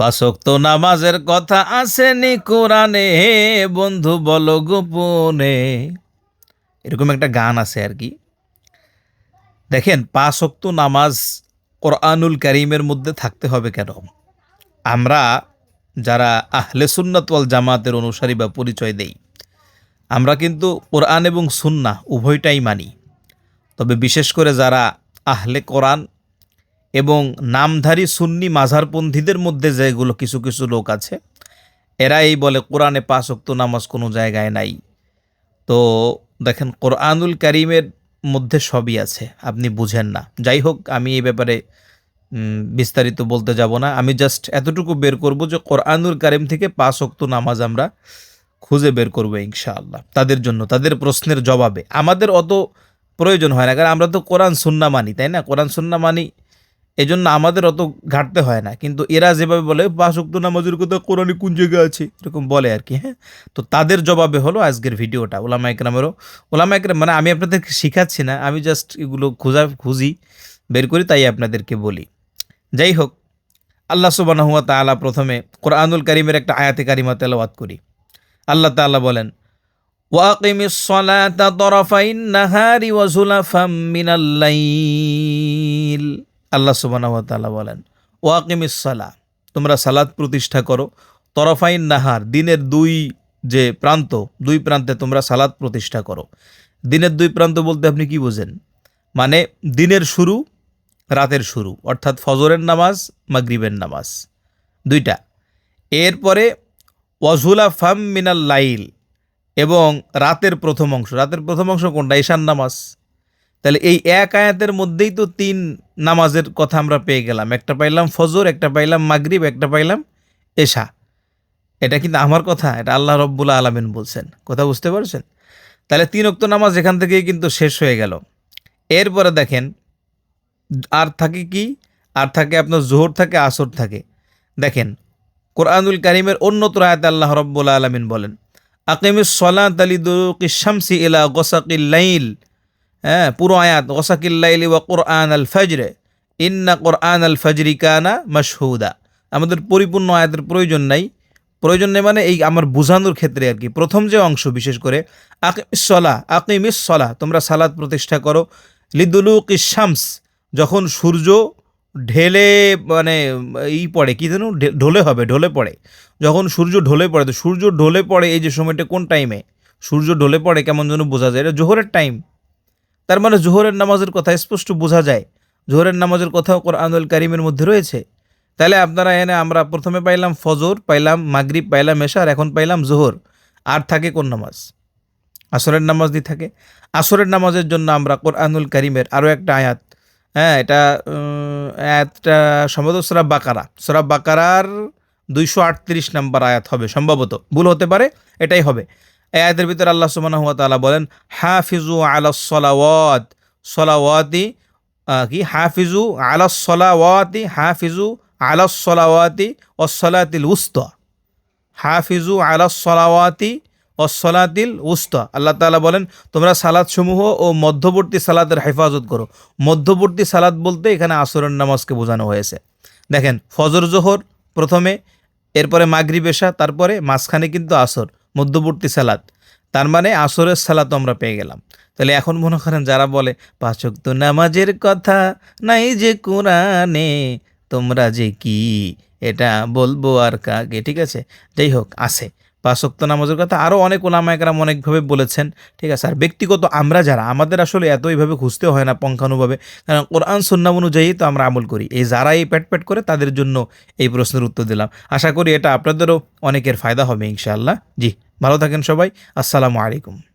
পাশক্ত নামাজের কথা আসেনি কোরআনে, বন্ধু বলো গোপনে। এরকম একটা গান আছে আর কি। দেখেন পাশক্ত নামাজ কোরআনুল করিমের মধ্যে থাকতে হবে কেন? আমরা যারা আহলে সুন্নাত ওয়াল জামাতের অনুসারী বা পরিচয় দেই, আমরা কিন্তু কোরআন এবং সুন্না উভয়টাই মানি। তবে বিশেষ করে যারা আহলে কোরআন এবং নামধারী সুন্নি মাঝারপন্থীদের মধ্যে যেগুলো কিছু কিছু লোক আছে এরা এই বলে কোরআনে পাঁচ অক্ত নামাজ কোনো জায়গায় নাই। তো দেখেন কোরআনুল করিমের মধ্যে সবই আছে, আপনি বুঝেন না। যাই হোক, আমি এই ব্যাপারে বিস্তারিত বলতে যাব না। আমি জাস্ট এতটুকু বের করব যে কোরআনুল কারিম থেকে পাঁচ অক্ত নামাজ আমরা খুঁজে বের করব ইনশাআল্লাহ, তাদের জন্য, তাদের প্রশ্নের জবাবে। আমাদের অত প্রয়োজন হয় না, কারণ আমরা তো কোরআন সুন্না মানি, তাই না? কোরআন সুন্না মানি এজন্য আমাদের অত ঘাটতে হয় না। কিন্তু এরা যেভাবে বলে অক্ত নামাজের কথা, কোরআনে কোন জায়গায় আছে? এরকম বলে আর কি হ্যাঁ? তো তাদের জবাবে হলো আজকের ভিডিওটা, ওলামা একরামেরও। ওলামা একরাম মানে আমি আপনাদেরকে শিখাচ্ছি না, আমি জাস্ট এগুলো খোঁজা, খুঁজি, বের করি, তাই আপনাদেরকে বলি। যাই হোক, আল্লাহ সুবাহ হুয়া তাআলা প্রথমে কোরআনুল করিমের একটা আয়াতে কারিমা তেলাওয়াত করি। আল্লাহ তাআলা বলেন ওয়াকিমিস সলাতা তরফাইন নাহারি ওয়া যুলাফাম মিনাল লাইল। আল্লাহ সুবহানাহু ওয়া তাআলা বলেন ওয়াকিমিস সালা তোমরা সালাদ প্রতিষ্ঠা করো। তরফাইন নাহার, দিনের দুই যে প্রান্ত, দুই প্রান্তে তোমরা সালাদ প্রতিষ্ঠা করো। দিনের দুই প্রান্ত বলতে আপনি কি বোঝেন? মানে দিনের শুরু, রাতের শুরু, অর্থাৎ ফজরের নামাজ, মাগরিবের নামাজ। দুইটা। এরপরে ওয়াজুলা ফাম মিনাল লাইল এবং রাতের প্রথম অংশ। রাতের প্রথম অংশ কোনটা? ঈশান নামাজ। তাহলে এই এক আয়াতের মধ্যেই তো তিন নামাজের কথা আমরা পেয়ে গেলাম। একটা পাইলাম ফজর, একটা পাইলাম মাগরিব, একটা পাইলাম এশা। এটা কিন্তু আমার কথা, এটা আল্লাহ রব্বুল্লা আলমিন বলছেন। কথা বুঝতে পারছেন? তাহলে তিন অক্ত নামাজ এখান থেকেই কিন্তু শেষ হয়ে গেল। এরপরে দেখেন, আর থাকে কি? আর থাকে আপনার জোহর থাকে, আসর থাকে। দেখেন, কোরআনুল করিমের অন্যতর আয়াতে আল্লাহ রব্বুল আলমিন বলেন, আকিমিস সলাত আলী দুকি শামসি ইলা গোসাকিল লাইল। হ্যাঁ পুরো আয়াত গোসাকিল লাইলি ওয়া কোরআন আল ফজরে, ইন্না কোরআন আল ফজরি কানা মাসহুদা আমাদের পরিপূর্ণ আয়াতের প্রয়োজন নাই। প্রয়োজন নেই মানে এই আমার বোঝানোর ক্ষেত্রে আর কি। প্রথম যে অংশ বিশেষ করে আকিমিস সলা আকিমিস সলা তোমরা সালাদ প্রতিষ্ঠা করো। লিদুলুক শামস, যখন সূর্য ঢেলে মানে ই পড়ে, কি যেন ঢলে হবে, ঢলে পড়ে। যখন সূর্য ঢলে পড়ে, তো সূর্য ঢলে পড়ে এই যে সময়টা কোন টাইমে সূর্য ঢলে পড়ে কেমন যেন বোঝা যায়, এটা জোহরের টাইম তার মানে জোহরের নামাজের কথা স্পষ্ট বোঝা যায়। জোহরের নামাজের কথাও কোরআনুল কারিমের মধ্যে রয়েছে। তাহলে আপনারা এনে আমরা প্রথমে পাইলাম ফজর, পাইলাম মাগরিব, পাইলাম এশা আর এখন পাইলাম জোহর। আর থাকে কোন নামাজ? আসরের নামাজ দিয়ে থাকে। আসরের নামাজের জন্য আমরা কোরআনুল কারিমের আরও একটা আয়াত। হ্যাঁ এটা আয়াতটা সম্ভবত সোরা বাকারা। সোরা বাকারার দুইশো আটত্রিশ নাম্বার আয়াত হবে সম্ভবত। ভুল হতে পারে, এটাই হবে। এই আয়াতের ভিতরে আল্লাহ সুবহানাহু তাআলা বলেন হাফিজু আলা সলাওয়াত সলাওয়াতি কি? হাফিজু আলা সলাওয়াতি হাফিজু আলা সলাওয়াতি ওসলাতিল উস্তা। হাফিজু আলা সলাওয়াতি ওসলাতিল উস্তা। আল্লাহ তাআলা বলেন, তোমরা সালাদ সমূহ ও মধ্যবর্তী সালাতের হেফাজত করো। মধ্যবর্তী সালাদ বলতে এখানে আসরের নামাজকে বোঝানো হয়েছে। দেখেন, ফজর, জোহর প্রথমে, এরপরে মাগরিব, এশা, তারপরে মাঝখানে কিন্তু আসর। মধ্যবর্তী সালাদ তার মানে আসরের সালাত আমরা পেয়ে গেলাম। তাহলে এখন মনে করেন যারা বলে পাচক তো নামাজের কথা নাই যে কোরআনে, তোমরা যে কি? এটা বলব আর কাকে? ঠিক আছে? যাই হোক, আছে। পাঁচক্ত নামাজের কথা আরও অনেক ওলামা একরাম অনেকভাবে বলেছেন। ঠিক আছে, আর ব্যক্তিগত আমরা যারা, আমাদের আসলে এত এইভাবে খুঁজতে হয় না পঙ্খানুভাবে। কারণ কোরআন সন্নাম অনুযায়ী তো আমরা আমল করি। এই যারা এই প্যাট প্যাট করে তাদের জন্য এই প্রশ্নের উত্তর দিলাম। আশা করি এটা আপনাদেরও অনেকের ফায়দা হবে ইনশাআল্লাহ। জি, ভালো থাকেন সবাই। আসসালামু আলাইকুম।